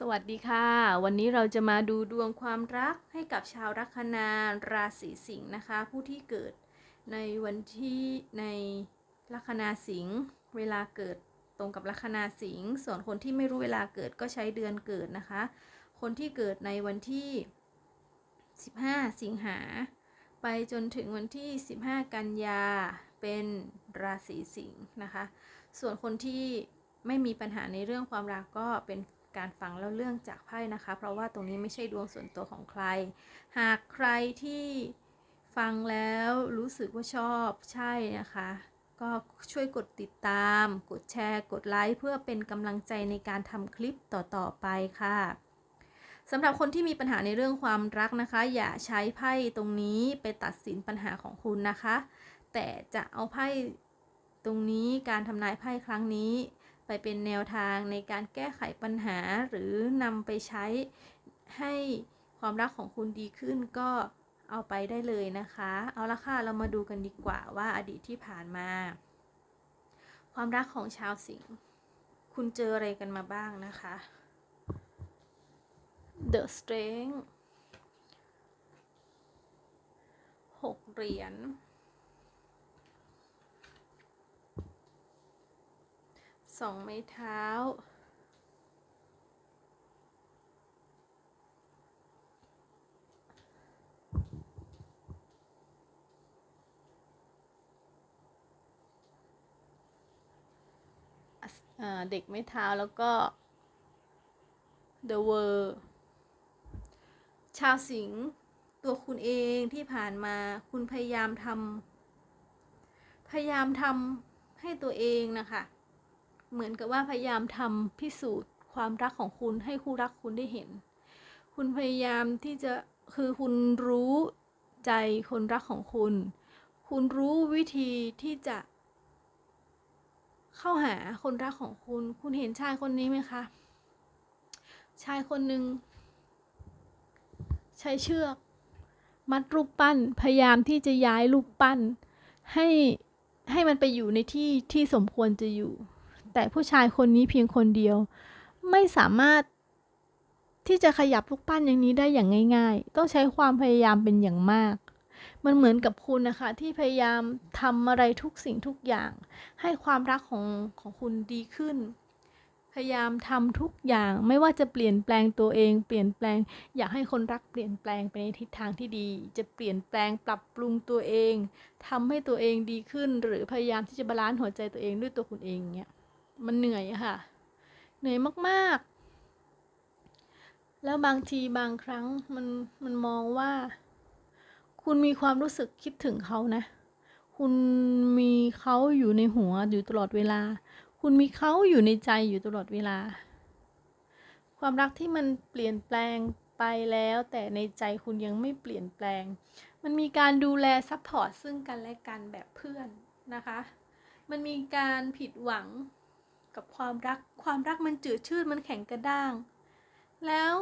สวัสดีค่ะ วันนี้เราจะมาดูดวงความรักให้กับชาวลัคนาราศีสิงห์นะคะ ผู้ที่เกิดในวันที่ในลัคนาสิงห์เวลาเกิดตรงกับลัคนาสิงห์ส่วนคนที่ไม่รู้เวลาเกิดก็ใช้เดือนเกิดนะคะ คนที่เกิดในวันที่ 15 สิงหา ไปจนถึงวันที่ 15 กันยาเป็นราศีสิงห์นะคะ ส่วนคนที่ไม่มีปัญหาในเรื่องความรักก็เป็น การฟังแล้วเรื่องจากไพ่นะคะ เพราะว่าตรงนี้ไม่ใช่ดวงส่วนตัวของใคร หากใครที่ฟังแล้วรู้สึกว่าชอบใช่นะคะ ก็ช่วยกดติดตาม กดแชร์ กดไลค์เพื่อเป็นกำลังใจในการทำคลิปต่อๆไปค่ะสำหรับคนที่มีปัญหาในเรื่องความรักนะคะ อย่าใช้ไพ่ตรงนี้ไปตัดสินปัญหาของคุณนะคะ แต่จะเอาไพ่ตรงนี้การทำนายไพ่ครั้งนี้ ไปเป็นแนวทางในการแก้ไขปัญหาหรือนำไปใช้ให้ความรักของคุณดีขึ้นก็เอาไปได้เลยนะคะ เอาละค่ะ เรามาดูกันดีกว่าว่าอดีตที่ผ่านมา ความรักของชาวสิงห์คุณเจออะไรกันมาบ้างนะคะ The Strength หกเหรียญ สองไม้เท้า เด็กไม้เท้าแล้วก็ The World ชาวสิงห์ตัวคุณเองที่ผ่านมาคุณพยายามทำพยายามทำให้ตัวเองนะคะ เหมือนกับว่าพยายามทำพิสูจน์ความรักของคุณให้คู่รักคุณได้เห็น คุณพยายามที่จะคือคุณรู้ใจคนรักของคุณ คุณรู้วิธีที่จะ เข้าหาคนรักของคุณ คุณเห็นชายคนนี้ไหมคะ ชายคนหนึ่งใช้เชือก มัดรูปปั้นพยายามที่จะย้ายรูปปั้น ให้ให้มันไปอยู่ในที่ที่สมควรจะอยู่ แต่ผู้ชายคนนี้เพียงคนเดียว ไม่สามารถที่จะขยับลูกปั้นอย่างนี้ได้อย่างง่าย ๆ ต้องใช้ความพยายามเป็นอย่างมาก มันเหมือนกับคุณนะคะ ที่พยายามทำอะไรทุกสิ่งทุกอย่าง ให้ความรักของของคุณดีขึ้น พยายามทำทุกอย่างไม่ว่าจะเปลี่ยนแปลงตัวเอง เปลี่ยนแปลง อยากให้คนรักเปลี่ยนแปลงไปในทิศทางที่ดี จะเปลี่ยนแปลงปรับปรุงตัวเองทำให้ตัวเองดีขึ้น หรือพยายามที่จะบาลานซ์หัวใจตัวเองด้วยตัวคุณเองเนี่ย มันเหนื่อยอะค่ะ เหนื่อยมากๆ แล้วบางทีบางครั้งมันมันมองว่า คุณมีความรู้สึกคิดถึงเขานะ คุณมีเขาอยู่ในหัวอยู่ตลอดเวลา คุณมีเขาอยู่ในใจอยู่ตลอดเวลา ความรักที่มันเปลี่ยนแปลงไปแล้วแต่ในใจคุณยังไม่เปลี่ยนแปลง มันมีการดูแลซัพพอร์ตซึ่งกันและกันแบบเพื่อนนะคะ มันมีการผิดหวัง กับความรัก ความรักมันจืดชืดมันแข็งกระด้าง แล้ว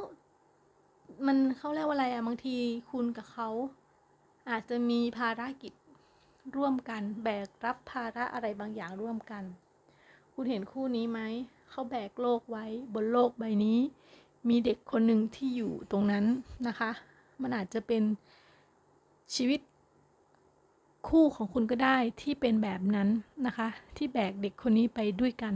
มันเขาเรียกว่าอะไรอะบางทีคุณกับเขาอาจจะมีภารกิจร่วมกัน แบกรับภาระอะไรบางอย่างร่วมกัน คุณเห็นคู่นี้ไหมเขาแบกโลกไว้บนโลกใบนี้ มีเด็กคนหนึ่งที่อยู่ตรงนั้นนะคะ มันอาจจะเป็นชีวิตคู่ของคุณก็ได้ที่เป็นแบบนั้นนะคะ ที่แบกเด็กคนนี้ไปด้วยกัน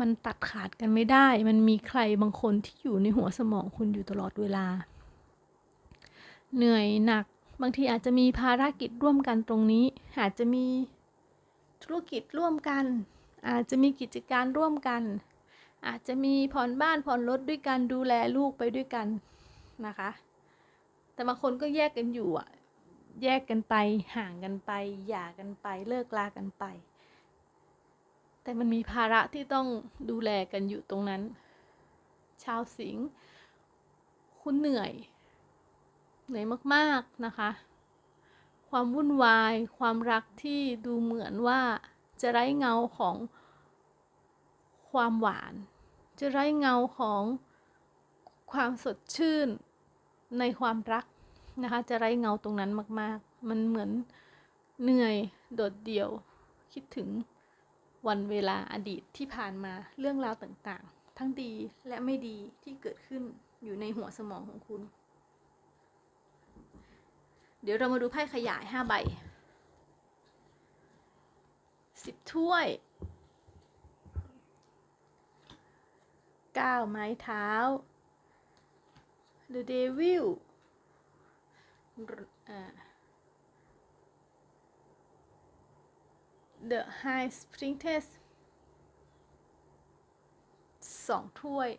มันตัดขาดกันไม่ได้ มันมีใครบางคนที่อยู่ในหัวสมองคุณอยู่ตลอดเวลา เหนื่อยหนัก บางทีอาจจะมีภารกิจร่วมกันตรงนี้ อาจจะมีธุรกิจร่วมกัน อาจจะมีกิจการร่วมกัน อาจจะมีผ่อนบ้านผ่อนรถด้วยกันดูแลลูกไปด้วยกันนะคะ แต่บางคนก็แยกกันอยู่อะแยกกันไปห่างกันไปหย่ากันไปเลิกลากันไป แต่มันมีภาระที่ต้องดูแลกันอยู่ตรงนั้น ชาวสิงห์คุณเหนื่อย เหนื่อยมากๆนะคะ ความวุ่นวาย ความรักที่ดูเหมือนว่าจะไร้เงาของความหวาน จะไร้เงาของความสดชื่นในความรักนะคะ จะไร้เงาตรงนั้นมาก ๆ มันเหมือนเหนื่อยโดดเดี่ยวคิดถึง วันเวลาอดีตที่ผ่านมาเรื่องราวต่างๆ ทั้งดีและไม่ดีที่เกิดขึ้นอยู่ในหัวสมองของคุณ เดี๋ยวเรามาดูไพ่ขยายห้าใบสิบถ้วยเก้าไม้เท้า The Devil อ่า The High Princess สองถ้วย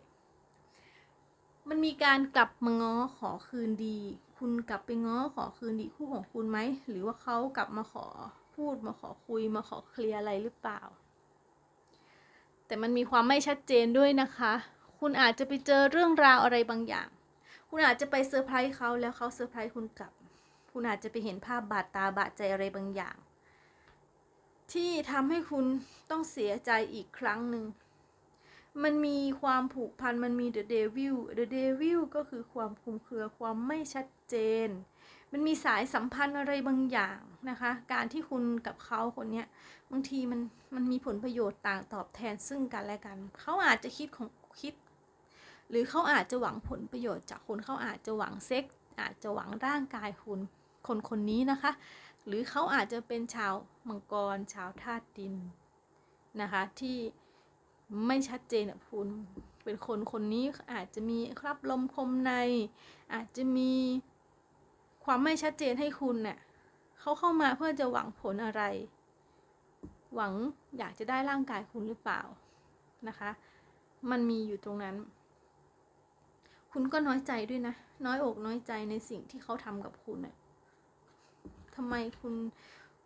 มันมีการกลับมาง้อขอคืนดี คุณกลับไปง้อขอคืนดีคู่ของคุณไหม หรือว่าเขากลับมาขอพูดมาขอคุยมาขอเคลียร์อะไรหรือเปล่า แต่มันมีความไม่ชัดเจนด้วยนะคะ คุณอาจจะไปเจอเรื่องราวอะไรบางอย่าง คุณอาจจะไปเซอร์ไพรส์เขาแล้วเขาเซอร์ไพรส์คุณกลับ คุณอาจจะไปเห็นภาพบาดตาบาดใจอะไรบางอย่าง ที่ทำให้คุณต้องเสียใจอีกครั้งหนึ่ง มันมีความผูกพัน มันมี the devil the devil ก็คือความคลุมเครือ ความไม่ชัดเจน มันมีสายสัมพันธ์อะไรบางอย่างนะคะ การที่คุณกับเขาคนเนี้ยบางทีมันมันมีผลประโยชน์ต่างตอบแทนซึ่งกันและกัน เขาอาจจะคิดของคิด หรือเขาอาจจะหวังผลประโยชน์จากคุณ เขาอาจจะหวังเซ็ก อาจจะหวังร่างกายคุณ คนคนนี้นะคะ หรือเขาอาจจะเป็นชาวมังกรชาวธาตุดินนะคะที่ไม่ชัดเจนกับคุณเป็นคนคนนี้อาจจะมีครับลมคมใน อาจจะมีความไม่ชัดเจนให้คุณเนะ่ยเขาเข้ามาเพื่อจะหวังผลอะไร หวังอยากจะได้ร่างกายคุณหรือเปล่านะคะ มันมีอยู่ตรงนั้น คุณก็น้อยใจด้วยนะ น้อยอกน้อยใจในสิ่งที่เขาทำกับคุณเนะ่ย ทำไมคุณ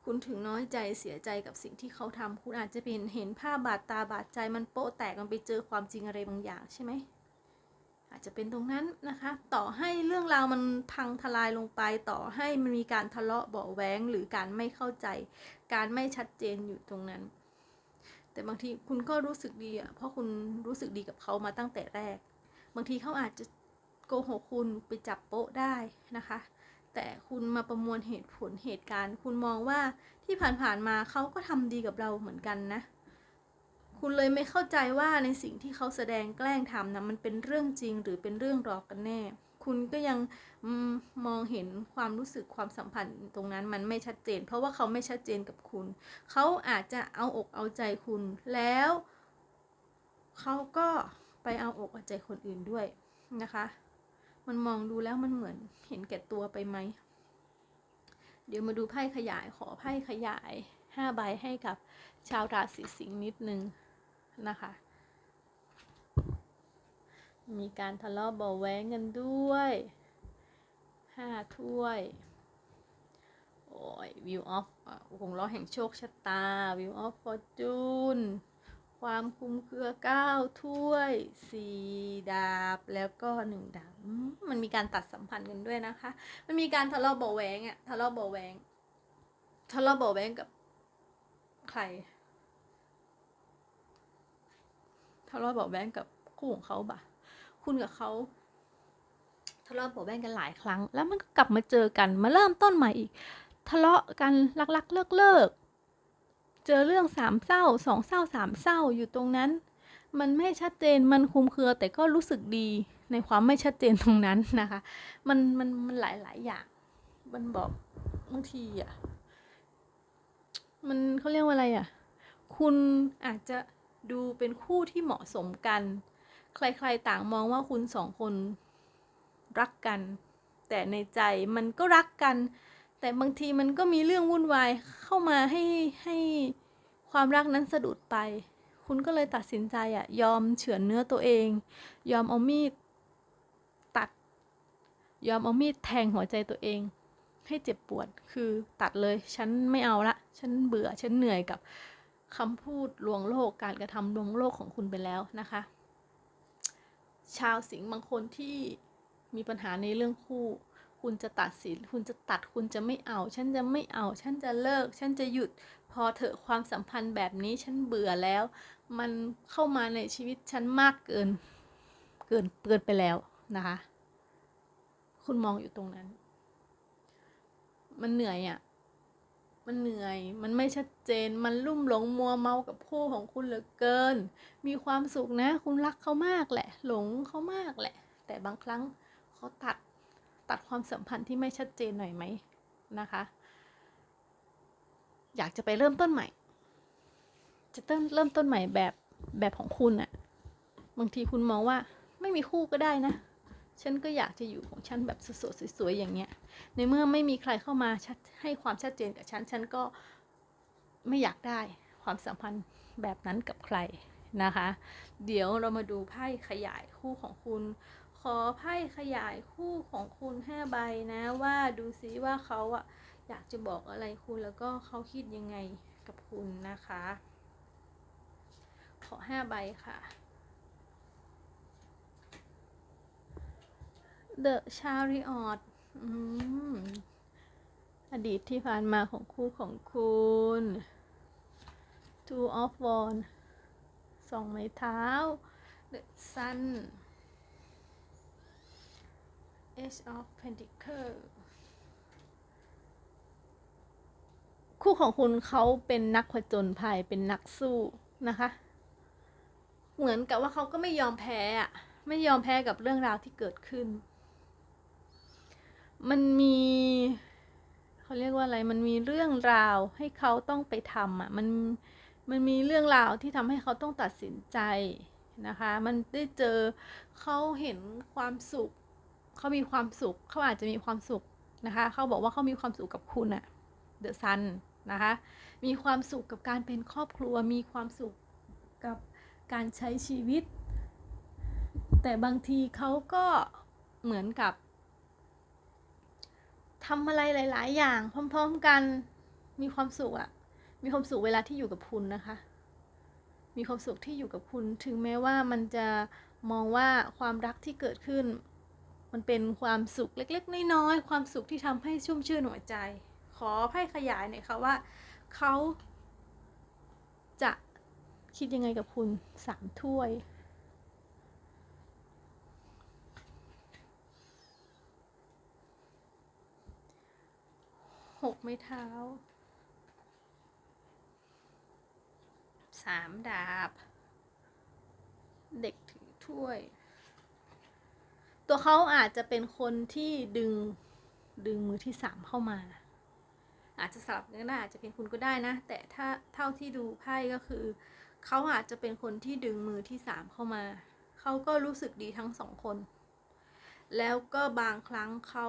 คุณถึงน้อยใจเสียใจกับสิ่งที่เขาทำคุณอาจจะเป็นเห็นภาพบาดตาบาดใจมันโป๊ะแตกมันไปเจอความจริงอะไรบางอย่างใช่ไหมอาจจะเป็นตรงนั้นนะคะ ต่อให้เรื่องราวมันพังทลายลงไป ต่อให้มันมีการทะเลาะเบาะแว้งหรือการไม่เข้าใจ การไม่ชัดเจนอยู่ตรงนั้น แต่บางทีคุณก็รู้สึกดีอะเพราะคุณรู้สึกดีกับเขามาตั้งแต่แรก บางทีเขาอาจจะโกหกคุณไปจับโป๊ะได้นะคะ แต่คุณมาประมวลเหตุผลเหตุการณ์ คุณมองว่าที่ผ่านๆมาเขาก็ทำดีกับเราเหมือนกันนะ คุณเลยไม่เข้าใจว่าในสิ่งที่เขาแสดงแกล้งทำนะมันเป็นเรื่องจริงหรือเป็นเรื่องหลอกกันแน่ คุณก็ยังมมองเห็นความรู้สึกความสัมพันธ์ตรงนั้นมันไม่ชัดเจน เพราะว่าเขาไม่ชัดเจนกับคุณ เขาอาจจะเอาอกเอาใจคุณแล้วเขาก็ไปเอาอกเอาใจคนอื่นด้วยนะคะ มันมองดูแล้วมันเหมือนเห็นแก่ตัวไปไหม เดี๋ยวมาดูไพ่ขยายขอไพ่ขยายห้าใบให้กับชาวราศีสิงห์นิดนึงนะคะ มีการทะเลาะเบาแว้งกันด้วยห้าถ้วย โอ้ย view of วงล้อแห่งโชคชะตา view of fortune ความคุ้มเครือเก้าถ้วยสี่ดาบแล้วก็หนึ่งดาบมันมีการตัดสัมพันธ์กันด้วยนะคะ มันมีการทะเลาะเบาะแว้งอะทะเลาะเบาะแว้งทะเลาะเบาะแว้งกับใครทะเลาะเบาะแว้งกับคู่ของเขาบ่ะ คุณกับเขาทะเลาะเบาะแวงกันหลายครั้ง แล้วมันก็กลับมาเจอกันมาเริ่มต้นใหม่อีก ทะเลาะกันรักๆเลิกเลิกๆ เจอเรื่องสามเศร้าสองเศร้าสามเศร้าอยู่ตรงนั้น มันไม่ชัดเจนมันคุมเครือแต่ก็รู้สึกดีในความไม่ชัดเจนตรงนั้นนะคะ มันมันมันหลายหลายอย่าง มันบอกบางทีอะมันเขาเรียกว่าอะไรอะ คุณอาจจะดูเป็นคู่ที่เหมาะสมกัน ใครๆต่างมองว่าคุณสองคนรักกัน แต่ในใจมันก็รักกัน แต่บางทีมันก็มีเรื่องวุ่นวายเข้ามาให้ให้ความรักนั้นสะดุดไป คุณก็เลยตัดสินใจอะยอมเฉือนเนื้อตัวเอง ยอมเอามีดตัด ยอมเอามีดแทงหัวใจตัวเอง ให้เจ็บปวด คือตัดเลย ฉันไม่เอาละ ฉันเบื่อ ฉันเหนื่อยกับคำพูดลวงโลก การกระทำลวงโลกของคุณไปแล้วนะคะ ชาวสิงห์บางคนที่มีปัญหาในเรื่องคู่ คุณจะตัดสิน คุณจะตัดคุณจะไม่เอา ฉันจะไม่เอา ฉันจะเลิก ฉันจะหยุด พอเถอะความสัมพันธ์แบบนี้ฉันเบื่อแล้ว มันเข้ามาในชีวิตฉันมากเกิน เกินเกินไปแล้วนะคะ คุณมองอยู่ตรงนั้น มันเหนื่อยอะ่ะมันเหนื่อย มันไม่ชัดเจน มันลุ่มหลงมัวเมากับคู่ของคุณเหลือเกิน มีความสุขนะ คุณรักเขามากแหละ หลงเขามากแหละ แต่บางครั้งเขาตัด ตัดความสัมพันธ์ที่ไม่ชัดเจนหน่อยไหมนะคะ อยากจะไปเริ่มต้นใหม่ จะเริ่มเริ่มต้นใหม่แบบแบบของคุณอะบางทีคุณมองว่าไม่มีคู่ก็ได้นะ ฉันก็อยากจะอยู่ของฉันแบบสดๆสวยๆอย่างเงี้ย ในเมื่อไม่มีใครเข้ามาชัดให้ความชัดเจนกับฉัน ฉันก็ไม่อยากได้ความสัมพันธ์แบบนั้นกับใครนะคะ เดี๋ยวเรามาดูไพ่ขยายคู่ของคุณ ขอไพ่ขยายคู่ของคุณห้าใบนะว่าดูซิว่าเขาอะอยากจะบอกอะไรคุณแล้วก็เขาคิดยังไงกับคุณนะคะ ขอห้าใบค่ะ The Chariot อืมอดีตที่ผ่านมาของคู่ของคุณ Two of Wands สองไม้เท้า The Sun Ace of Pentacles คู่ของคุณเขาเป็นนักผจญภัยเป็นนักสู้นะคะ เหมือนกับว่าเขาก็ไม่ยอมแพ้อะไม่ยอมแพ้กับเรื่องราวที่เกิดขึ้น มันมีเขาเรียกว่าอะไร มันมีเรื่องราวให้เขาต้องไปทำอะ มัน มันมีเรื่องราวที่ทำให้เขาต้องตัดสินใจนะคะ มันได้เจอเขาเห็นความสุข เขามีความสุขเขาอาจจะมีความสุขนะคะเขาบอกว่าเขามีความสุขกับคุณอะเดอะซันนะคะมีความสุขกับการเป็นครอบครัว มีความสุขกับการใช้ชีวิต แต่บางทีเขาก็เหมือนกับทำอะไรหลาย ๆ อย่างพร้อม ๆ กันมีความสุขอะมีความสุขเวลาที่อยู่กับคุณนะคะ มีความสุขที่อยู่กับคุณ ถึงแม้ว่ามันจะมองว่าความรักที่เกิดขึ้น มันเป็นความสุขเล็กๆ น้อยๆ ความสุขที่ทำให้ชุ่มชื่นหัวใจ ขอไพ่ขยายหน่อยค่ะว่าเขาจะคิดยังไงกับคุณสามถ้วย หกไม้เท้า สามดาบ เด็กถือถ้วย ตัวเขาอาจจะเป็นคนที่ดึงดึงมือที่สามเข้ามา อาจจะสลับกันได้อาจจะเป็นคุณก็ได้นะ แต่ถ้าเท่าที่ดูไพ่ก็คือเขาอาจจะเป็นคนที่ดึงมือที่สามเข้ามา เขาก็รู้สึกดีทั้งสองคน แล้วก็บางครั้งเขา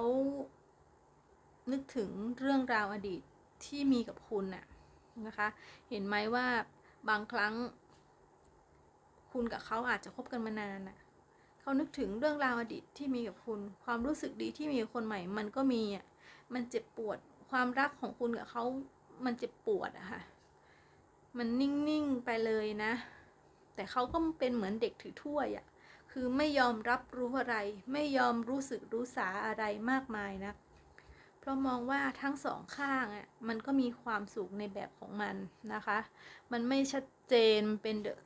นึกถึงเรื่องราวอดีตที่มีกับคุณน่ะนะคะ เห็นไหมว่าบางครั้ง คุณกับเขาอาจจะคบกันมานานน่ะ เขานึกถึงเรื่องราวอดีตที่มีกับคุณ ความรู้สึกดีที่มีกับคนใหม่ มันก็มีอะมันเจ็บปวด ความรักของคุณกับเขามันเจ็บปวดอะค่ะ มันนิ่งๆไปเลยนะ แต่เขาก็เป็นเหมือนเด็กถือถ้วยอะคือไม่ยอมรับรู้อะไร ไม่ยอมรู้สึกรู้สาอะไรมากมายนะ เพราะมองว่าทั้งสองข้างอะมันก็มีความสุขในแบบของมันนะคะ มันไม่ชัดเจนมันเป็นเดอะ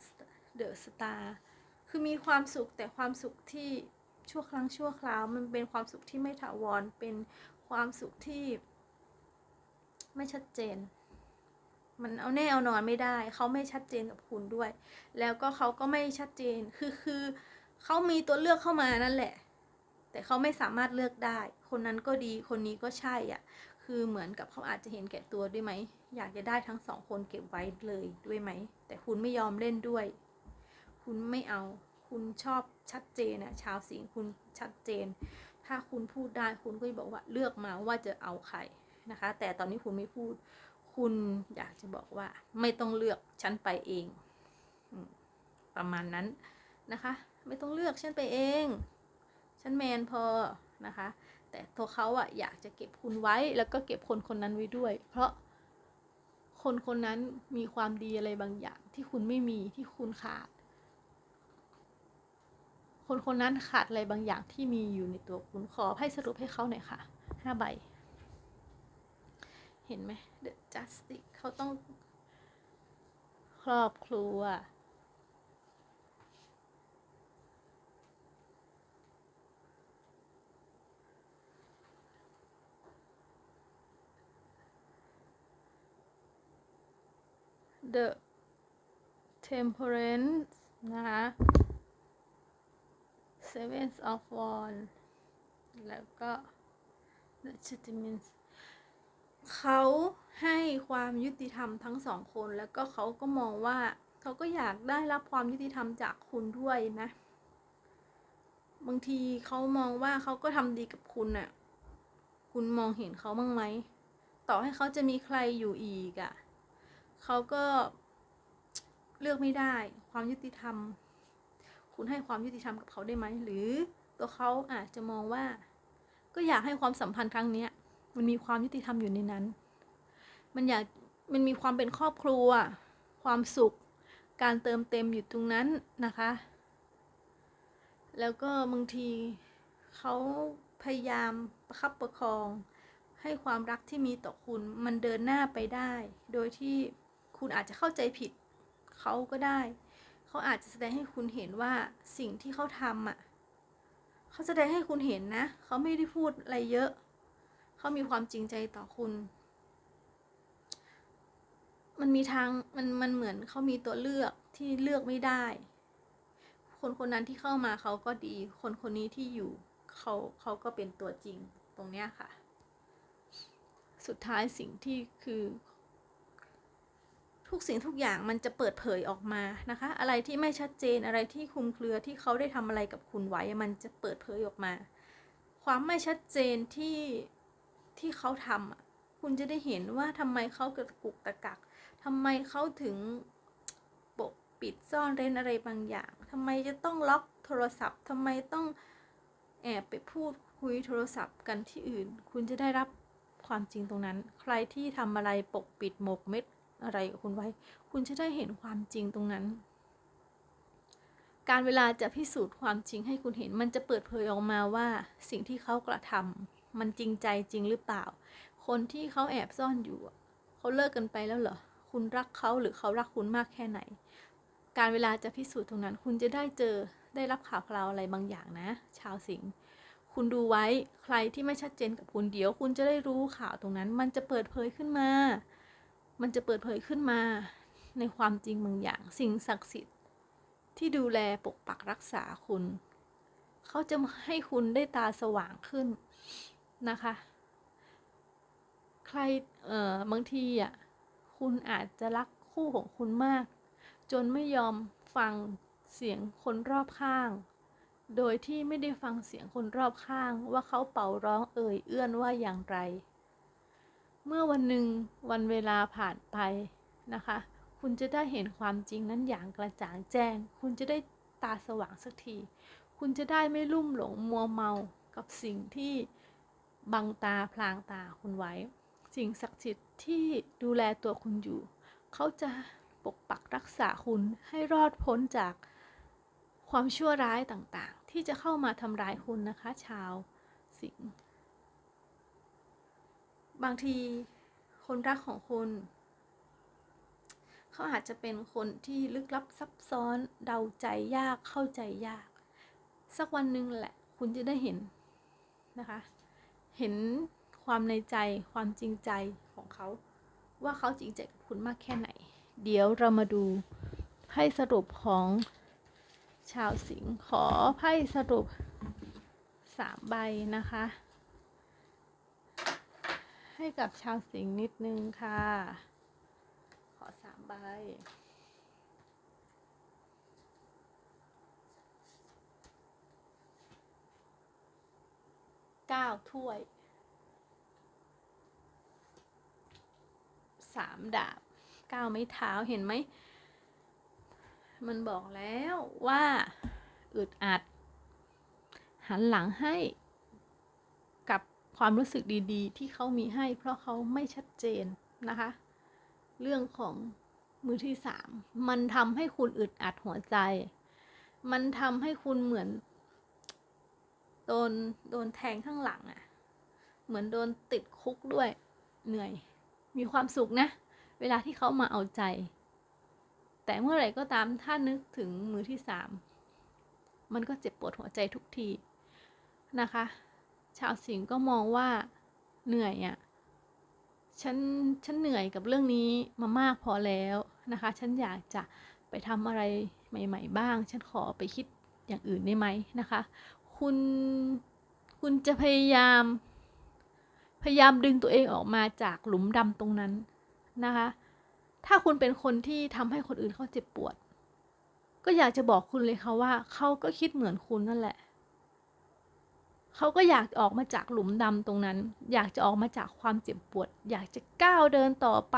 เดอะสตาร์ คือมีความสุขแต่ความสุขที่ชั่วครั้งชั่วคราว มันเป็นความสุขที่ไม่ถาวร เป็นความสุขที่ ไม่ชัดเจน มันเอาแน่เอานอนไม่ได้ เขาไม่ชัดเจนกับคุณด้วย แล้วก็เขาก็ไม่ชัดเจน คือคือเขามีตัวเลือกเข้ามานั่นแหละ แต่เขาไม่สามารถเลือกได้ คนนั้นก็ดี คนนี้ก็ใช่อะ คือเหมือนกับเขาอาจจะเห็นแก่ตัวด้วยไหม อยากจะได้ทั้งสองคนเก็บไว้เลยด้วยไหม แต่คุณไม่ยอมเล่นด้วย คุณไม่เอา คุณชอบชัดเจนอะชาวสิงคุณชัดเจน ถ้าคุณพูดได้คุณก็จะบอกว่าเลือกมาว่าจะเอาใครนะคะ แต่ตอนนี้คุณไม่พูด คุณอยากจะบอกว่า ไม่ต้องเลือกฉันไปเองประมาณนั้นนะคะ ไม่ต้องเลือกฉันไปเอง ฉันแมนพอนะคะ แต่ตัวเขาอะอยากจะเก็บคุณไว้แล้วก็เก็บคนคนนั้นไว้ด้วย เพราะคนคนนั้นมีความดีอะไรบางอย่างที่คุณไม่มีที่คุณขาด คนคนนั้นขาดอะไรบางอย่างที่มีอยู่ในตัวคุณขอให้สรุปให้เขาหน่อยค่ะห้าใบ เห็นไหม The Justice เขาต้องครอบครัว the temperance นะคะ seven of wands แล้วก็ the judgment เขาให้ความยุติธรรมทั้งสองคนแล้วก็เขาก็มองว่าเขาก็อยากได้รับความยุติธรรมจากคุณด้วยนะ บางทีเขามองว่าเขาก็ทำดีกับคุณน่ะ คุณมองเห็นเขาบ้างไหม ต่อให้เขาจะมีใครอยู่อีกอะ่ะเขาก็เลือกไม่ได้ความยุติธรรม คุณให้ความยุติธรรมกับเขาได้ไหมหรือตัวเขาอาจจะมองว่า ก็อยากให้ความสัมพันธ์ครั้งเนี้ยมันมีความยุติธรรมอยู่ในนั้น มันอยากมันมีความเป็นครอบครัว ความสุข การเติมเต็มอยู่ตรงนั้นนะคะ แล้วก็บางทีเขาพยายามประคับประคอง ให้ความรักที่มีต่อคุณมันเดินหน้าไปได้ โดยที่คุณอาจจะเข้าใจผิดเขาก็ได้ เขาอาจจะแสดงให้คุณเห็นว่าสิ่งที่เขาทำอะเขาแสดงให้คุณเห็นนะ เขาไม่ได้พูดอะไรเยอะ เขามีความจริงใจต่อคุณ มันมีทางมันมันเหมือนเขามีตัวเลือกที่เลือกไม่ได้ คนคนนั้นที่เข้ามาเขาก็ดี คนคนนี้ที่อยู่เขาเขาก็เป็นตัวจริงตรงเนี้ยค่ะ สุดท้ายสิ่งที่คือ ทุกสิ่งทุกอย่างมันจะเปิดเผยออกมานะคะ อะไรที่ไม่ชัดเจนอะไรที่คลุมเครือที่เขาได้ทำอะไรกับคุณไว้มันจะเปิดเผยออกมา ความไม่ชัดเจนที่ที่เขาทำอะคุณจะได้เห็นว่าทำไมเขาเกิดกุกตะกักทำไมเขาถึงปกปิดซ่อนเร้นอะไรบางอย่างทำไมจะต้องล็อกโทรศัพท์ทำไมต้องแอบไปพูดคุยโทรศัพท์กันที่อื่น คุณจะได้รับความจริงตรงนั้น ใครที่ทำอะไรปกปิดหมกเม็ด อะไรกับคุณไว้ คุณจะได้เห็นความจริงตรงนั้น การเวลาจะพิสูจน์ความจริงให้คุณเห็น มันจะเปิดเผยออกมาว่าสิ่งที่เขากระทำมันจริงใจจริงหรือเปล่า คนที่เขาแอบซ่อนอยู่ เขาเลิกกันไปแล้วเหรอ คุณรักเขาหรือเขารักคุณมากแค่ไหน การเวลาจะพิสูจน์ตรงนั้น คุณจะได้เจอได้รับข่าวคราวอะไรบางอย่างนะ ชาวสิงห์คุณดูไว้ใครที่ไม่ชัดเจนกับคุณเดี๋ยว คุณจะได้รู้ข่าวตรงนั้น มันจะเปิดเผยขึ้นมา มันจะเปิดเผยขึ้นมาในความจริงบางอย่าง สิ่งศักดิ์สิทธิ์ที่ดูแลปกปักรักษาคุณ เขาจะให้คุณได้ตาสว่างขึ้นนะคะ ใครเอ่อบางทีอะคุณอาจจะรักคู่ของคุณมาก จนไม่ยอมฟังเสียงคนรอบข้าง โดยที่ไม่ได้ฟังเสียงคนรอบข้างว่าเขาเป่าร้องเอ่ยเอื้อนว่าอย่างไร เมื่อวันหนึ่งวันเวลาผ่านไปนะคะ คุณจะได้เห็นความจริงนั้นอย่างกระจ่างแจ้ง คุณจะได้ตาสว่างสักที คุณจะได้ไม่ลุ่มหลงมัวเมากับสิ่งที่บังตาพลางตาคุณไว้ สิ่งศักดิ์สิทธิ์ที่ดูแลตัวคุณอยู่ เขาจะปกปักรักษาคุณให้รอดพ้นจากความชั่วร้ายต่างๆ ที่จะเข้ามาทำร้ายคุณนะคะ ชาวสิงห์ บางทีคนรักของคุณเขาอาจจะเป็นคนที่ลึกลับซับซ้อนเดาใจยากเข้าใจยาก สักวันหนึ่งแหละคุณจะได้เห็นนะคะ เห็นความในใจความจริงใจของเขา ว่าเขาจริงใจกับคุณมากแค่ไหน เดี๋ยวเรามาดูไพ่สรุปของชาวสิงห์ขอไพ่สรุปสามใบนะคะ ให้กับชาวสิงห์นิดนึงค่ะ ขอสามใบเก้าถ้วยสามดาบเก้าไม้เท้าเห็นไหม มันบอกแล้วว่าอึดอัด หันหลังให้ ความรู้สึกดีๆ ที่เขามีให้ เพราะเขาไม่ชัดเจนนะคะ เรื่องของมือที่สามมันทำให้คุณอึดอัดหัวใจ มันทำให้คุณเหมือนโดนโดนแทงข้างหลังอะ่ะ เหมือนโดนติดคุกด้วย เหนื่อย มีความสุขนะ เวลาที่เขามาเอาใจ แต่เมื่อไหร่ก็ตามถ้านึกถึงมือที่สามมันก็เจ็บปวดหัวใจทุกทีนะคะ ชาวสิงห์ก็มองว่าเหนื่อยอะ่ะฉันฉันเหนื่อยกับเรื่องนี้มามากพอแล้วนะคะ ฉันอยากจะไปทำอะไรใหม่ ๆ บ้าง ฉันขอไปคิดอย่างอื่นได้ไหมนะคะ คุณคุณจะพยายาม พยายามดึงตัวเองออกมาจากหลุมดำตรงนั้นนะคะ ถ้าคุณเป็นคนที่ทำให้คนอื่นเขาเจ็บปวด ก็อยากจะบอกคุณเลยค่ะว่าเขาก็คิดเหมือนคุณนั่นแหละ เขาก็อยากออกมาจากหลุมดำตรงนั้น อยากจะออกมาจากความเจ็บปวด อยากจะก้าวเดินต่อไป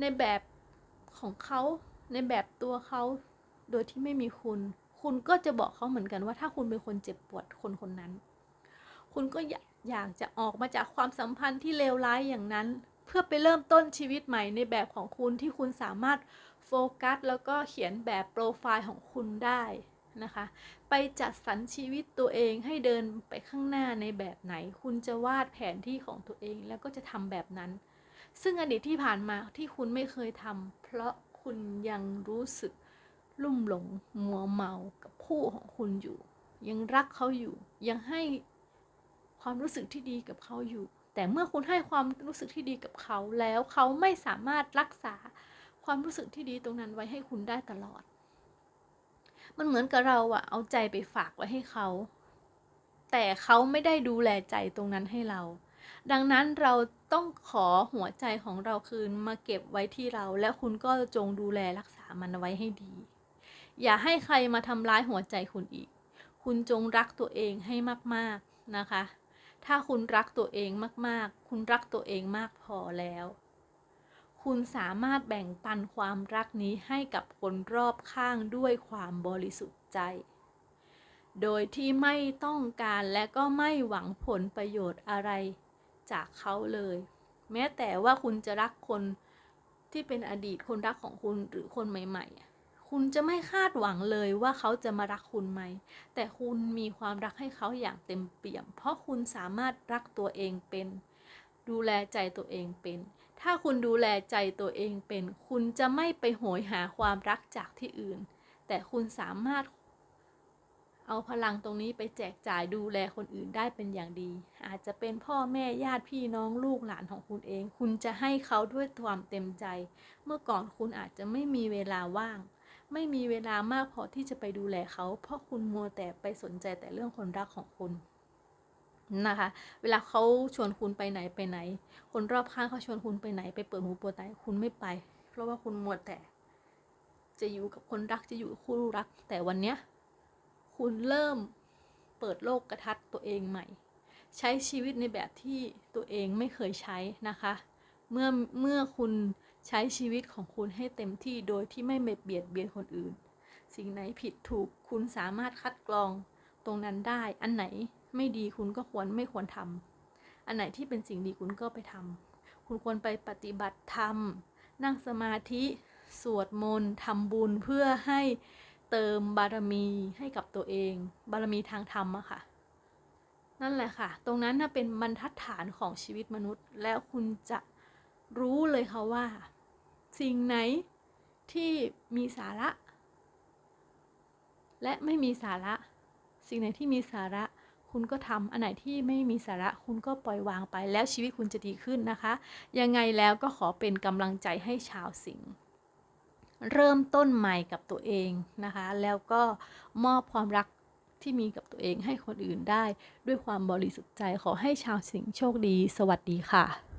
ในแบบของเขาในแบบตัวเขาโดยที่ไม่มีคุณ คุณก็จะบอกเขาเหมือนกันว่า ถ้าคุณเป็นคนเจ็บปวดคนคนนั้น คุณก็อยากอยากจะออกมาจากความสัมพันธ์ที่เลวร้ายอย่างนั้น เพื่อไปเริ่มต้นชีวิตใหม่ในแบบของคุณที่คุณสามารถโฟกัสแล้วก็เขียนแบบโปรไฟล์ของคุณได้ นะคะ ไปจัดสรรชีวิตตัวเองให้เดินไปข้างหน้าในแบบไหน คุณจะวาดแผนที่ของตัวเองแล้วก็จะทำแบบนั้น ซึ่งอดีตที่ผ่านมาที่คุณไม่เคยทำเพราะคุณยังรู้สึกลุ่มหลงมัวเมากับคู่ของคุณอยู่ ยังรักเขาอยู่ ยังให้ความรู้สึกที่ดีกับเขาอยู่ แต่เมื่อคุณให้ความรู้สึกที่ดีกับเขาแล้วเขาไม่สามารถรักษาความรู้สึกที่ดีตรงนั้นไว้ให้คุณได้ตลอด มันเหมือนกับเราอะเอาใจไปฝากไว้ให้เขา แต่เขาไม่ได้ดูแลใจตรงนั้นให้เรา ดังนั้นเราต้องขอหัวใจของเราคืนมาเก็บไว้ที่เรา และคุณก็จงดูแลรักษามันไว้ให้ดี อย่าให้ใครมาทำร้ายหัวใจคุณอีก คุณจงรักตัวเองให้มากๆนะคะ ถ้าคุณรักตัวเองมากๆ คุณรักตัวเองมากพอแล้ว คุณสามารถแบ่งปันความรักนี้ให้กับคนรอบข้างด้วยความบริสุทธิ์ใจ โดยที่ไม่ต้องการและก็ไม่หวังผลประโยชน์อะไรจากเขาเลย แม้แต่ว่าคุณจะรักคนที่เป็นอดีตคนรักของคุณหรือคนใหม่ ๆ คุณจะไม่คาดหวังเลยว่าเขาจะมารักคุณไหม แต่คุณมีความรักให้เขาอย่างเต็มเปี่ยม เพราะคุณสามารถรักตัวเองเป็น ดูแลใจตัวเองเป็น ถ้าคุณดูแลใจตัวเองเป็น คุณจะไม่ไปโหยหาความรักจากที่อื่น แต่คุณสามารถ เอาพลังตรงนี้ไปแจกจ่ายดูแลคนอื่นได้เป็นอย่างดี อาจจะเป็นพ่อแม่ญาติพี่น้องลูกหลานของคุณเอง คุณจะให้เขาด้วยความเต็มใจ เมื่อก่อนคุณอาจจะไม่มีเวลาว่าง ไม่มีเวลามากพอที่จะไปดูแลเขา เพราะคุณมัวแต่ไปสนใจแต่เรื่องคนรักของคุณ นะคะ เวลาเขาชวนคุณไปไหนไปไหน คนรอบข้างเขาชวนคุณไปไหนไปเปิดหูเปิดตาคุณไม่ไป เพราะว่าคุณหมัวแต่ จะอยู่กับคนรักจะอยู่กับคู่รัก แต่วันเนี้ยคุณเริ่มเปิดโลกกระทัดตัวเองใหม่ ใช้ชีวิตในแบบที่ตัวเองไม่เคยใช้นะคะ เมื่อเมื่อคุณใช้ชีวิตของคุณให้เต็มที่โดยที่ไม่เบียดเบียนคนอื่น สิ่งไหนผิดถูกคุณสามารถคัดกรองตรงนั้นได้อันไหน ไม่ดีคุณก็ควรไม่ควรทำอันไหนที่เป็นสิ่งดีคุณก็ไปทำคุณควรไปปฏิบัติธรรม นั่งสมาธิสวดมนต์ทำบุญเพื่อให้เติมบารมีให้กับตัวเอง บารมีทางธรรมอะค่ะ นั่นแหละค่ะ ตรงนั้นน่ะเป็นบรรทัดฐานของชีวิตมนุษย์ แล้วคุณจะรู้เลยค่ะว่า สิ่งไหนที่มีสาระ และไม่มีสาระ สิ่งไหนที่มีสาระ คุณก็ทำอันไหนที่ไม่มีสาระคุณก็ปล่อยวางไป แล้วชีวิตคุณจะดีขึ้นนะคะ ยังไงแล้วก็ขอเป็นกำลังใจให้ชาวสิงห์เริ่มต้นใหม่กับตัวเองนะคะ แล้วก็มอบความรักที่มีกับตัวเองให้คนอื่นได้ ด้วยความบริสุทธิ์ใจขอให้ชาวสิงห์โชคดี สวัสดีค่ะ